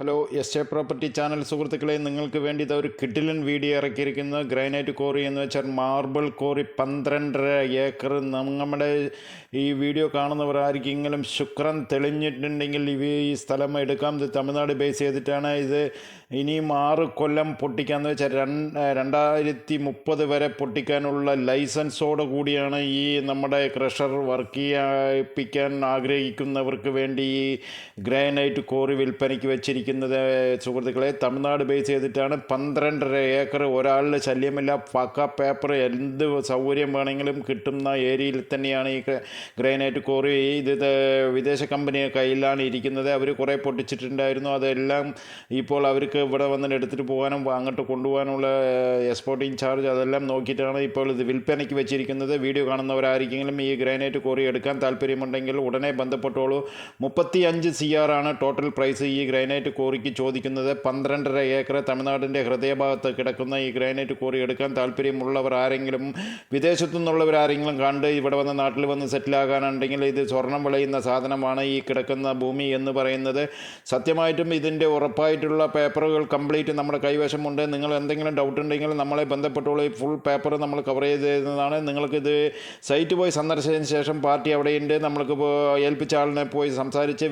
Hello S A property channel സുഹൃത്തുക്കളെ നിങ്ങൾക്ക് വേണ്ടി ഇത് ഒരു കിഡിലൻ വീഡിയോ ഇറക്കിയിരിക്കുന്നത് ഗ്രാനൈറ്റ് കോറി എന്ന് വെച്ചാൽ മാർബിൾ കോറി പന്ത്രണ്ടര ഏക്കർ. നമ്മുടെ ഈ വീഡിയോ കാണുന്നവരായിരിക്കെങ്കിലും ശുക്രൻ തെളിഞ്ഞിട്ടുണ്ടെങ്കിൽ ഇവ ഈ സ്ഥലം എടുക്കാം. ഇത് തമിഴ്നാട് ബേസ് ചെയ്തിട്ടാണ്. ഇത് ഇനിയും ആറ് കൊല്ലം പൊട്ടിക്കാന്ന് വെച്ചാൽ രണ്ട് രണ്ടായിരത്തി മുപ്പത് വരെ പൊട്ടിക്കാനുള്ള ലൈസൻസോട് കൂടിയാണ് ഈ നമ്മുടെ ക്രഷർ വർക്ക് ചെയ്യിപ്പിക്കാൻ ആഗ്രഹിക്കുന്നവർക്ക് വേണ്ടി ഈ ഗ്രാനൈറ്റ് കോറി വിൽപ്പനയ്ക്ക് വെച്ചിരിക്കുന്നത്. സുഹൃത്തുക്കളെ തമിഴ്നാട് ബേസ് ചെയ്തിട്ടാണ് പന്ത്രണ്ടര ഏക്കർ ഒരാളുടെ ശല്യമില്ല. പക്ക പേപ്പർ എന്ത് സൗകര്യം വേണമെങ്കിലും കിട്ടുന്ന ഏരിയയിൽ തന്നെയാണ് ഈ ഗ്രാനൈറ്റ് കോറി ഇത് വിദേശ കമ്പനി കയ്യിലാണ് ഇരിക്കുന്നത്. അവർ കുറേ പൊട്ടിച്ചിട്ടുണ്ടായിരുന്നു. അതെല്ലാം ഇപ്പോൾ അവർക്ക് ഇവിടെ വന്നിട്ട് എടുത്തിട്ട് പോകാനും അങ്ങോട്ട് കൊണ്ടുപോകാനുള്ള എക്സ്പോർട്ടിങ് ചാർജ് അതെല്ലാം നോക്കിയിട്ടാണ് ഇപ്പോൾ ഇത് വിൽപ്പനയ്ക്ക് വെച്ചിരിക്കുന്നത്. വീഡിയോ കാണുന്നവരായിരിക്കെങ്കിലും ഈ ഗ്രാനൈറ്റ് കോറി എടുക്കാൻ താല്പര്യമുണ്ടെങ്കിൽ ഉടനെ ബന്ധപ്പെട്ടോളൂ. മുപ്പത്തി അഞ്ച് സി ആർ ആണ് ടോട്ടൽ പ്രൈസ് ഈ ഗ്രാനൈറ്റ് കോറിക്ക് ചോദിക്കുന്നത് പന്ത്രണ്ടര ഏക്കർ തമിഴ്നാടിന്റെ ഹൃദയഭാഗത്ത് കിടക്കുന്ന ഈ ഗ്രാനൈറ്റ് കോറി എടുക്കാൻ താല്പര്യമുള്ളവർ ആരെങ്കിലും വിദേശത്തു നിന്നുള്ളവർ ആരെങ്കിലും കണ്ട് ഇവിടെ വന്ന് നാട്ടിൽ വന്ന് സെറ്റിലാകാനുണ്ടെങ്കിൽ ഇത് സ്വർണം വിളയുന്ന സാധനമാണ് ഈ കിടക്കുന്ന ഭൂമി എന്ന് പറയുന്നത്. സത്യമായിട്ടും ഇതിന്റെ ഉറപ്പായിട്ടുള്ള പേപ്പറുകൾ കംപ്ലീറ്റ് നമ്മുടെ കൈവശമുണ്ട്. നിങ്ങൾ എന്തെങ്കിലും ഡൗട്ട് ഉണ്ടെങ്കിൽ നമ്മളെ ബന്ധപ്പെട്ടുള്ള ഈ ഫുൾ പേപ്പർ നമ്മൾ കവർ ചെയ്ത് തരുന്നതാണ് നിങ്ങൾക്കിത് സൈറ്റ് പോയി സന്ദർശിച്ചതിന് ശേഷം പാർട്ടി അവിടെയുണ്ട്. നമ്മൾക്ക് ഏൽപ്പിച്ച ആളിനെ പോയി സംസാരിച്ച്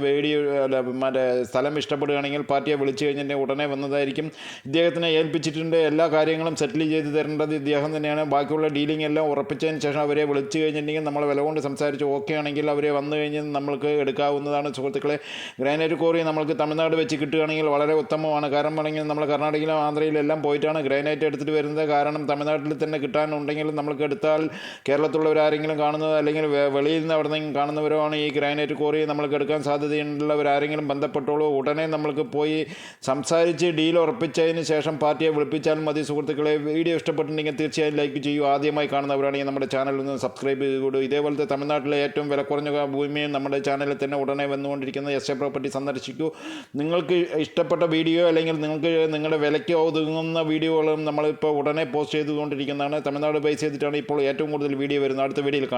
അല്ല മറ്റേ സ്ഥലം ഇഷ്ടപ്പെടുകയാണെങ്കിൽ പാർട്ടിയെ വിളിച്ചു കഴിഞ്ഞിട്ട് ഉടനെ വന്നതായിരിക്കും. ഇദ്ദേഹത്തിനെ ഏൽപ്പിച്ചിട്ടുണ്ട്. എല്ലാ കാര്യങ്ങളും സെറ്റിൽ ചെയ്ത് തരേണ്ടത് ഇദ്ദേഹം തന്നെയാണ്. ബാക്കിയുള്ള ഡീലിംഗ് എല്ലാം ഉറപ്പിച്ചതിന് ശേഷം അവരെ വിളിച്ചു കഴിഞ്ഞിട്ടുണ്ടെങ്കിൽ നമ്മൾ വില കൊണ്ട് സംസാരിച്ച് ഓക്കെ ആണെങ്കിൽ അവരെ വന്നു കഴിഞ്ഞാൽ നമ്മൾക്ക് എടുക്കാവുന്നതാണ്. സുഹൃത്തുക്കളെ ഗ്രാനൈറ്റ് കോറി നമ്മൾക്ക് തമിഴ്നാട് വെച്ച് കിട്ടുകയാണെങ്കിൽ വളരെ ഉത്തമമാണ്. കാരണം വേണമെങ്കിൽ നമ്മൾ കർണാടകയിലും ആന്ധ്രയിലും എല്ലാം പോയിട്ടാണ് ഗ്രാനൈറ്റ് എടുത്തിട്ട് വരുന്നത്. കാരണം തമിഴ്നാട്ടിൽ തന്നെ കിട്ടാനുണ്ടെങ്കിൽ നമ്മൾക്ക് എടുത്താൽ കേരളത്തിലുള്ളവരാരെങ്കിലും കാണുന്നത് അല്ലെങ്കിൽ വെളിയിൽ നിന്ന് അവിടെ നിന്ന് കാണുന്നവരോ ആണ് ഈ ഗ്രാനൈറ്റ് കോറി നമ്മൾക്ക് എടുക്കാൻ സാധ്യതയുള്ളവരാരെങ്കിലും ബന്ധപ്പെട്ടോളൂ. ഉടനെ നമ്മൾക്ക് പോയി. സംസാരിച്ച് ഡീൽ ഉറപ്പിച്ചതിന് ശേഷം പാർട്ടിയെ വിളിപ്പിച്ചാൽ മതി സുഹൃത്തുക്കളെ. വീഡിയോ ഇഷ്ടപ്പെട്ടിട്ടുണ്ടെങ്കിൽ തീർച്ചയായും ലൈക്ക് ചെയ്യൂ. ആദ്യമായി കാണുന്നവരാണെങ്കിൽ നമ്മുടെ ചാനൽ ഒന്ന് സബ്സ്ക്രൈബ് ചെയ്തുകൂടും ഇതേപോലത്തെ തമിഴ്നാട്ടിലെ ഏറ്റവും വില കുറഞ്ഞ ഭൂമിയും നമ്മുടെ ചാനലിൽ തന്നെ ഉടനെ വന്നുകൊണ്ടിരിക്കുന്ന എസ് എ പ്രോപ്പർട്ടി സന്ദർശിക്കൂ. നിങ്ങൾക്ക് ഇഷ്ടപ്പെട്ട വീഡിയോ അല്ലെങ്കിൽ നിങ്ങൾക്ക് നിങ്ങളുടെ വിലയ്ക്ക് ഒതുങ്ങുന്ന വീഡിയോകളും നമ്മളിപ്പോൾ ഉടനെ പോസ്റ്റ് ചെയ്തുകൊണ്ടിരിക്കുന്നതാണ്. തമിഴ്നാട് ബേസ് ചെയ്തിട്ടാണ് ഇപ്പോൾ ഏറ്റവും കൂടുതൽ വീഡിയോ വരുന്നത്. അടുത്ത വീഡിയോയിൽ കാണാം.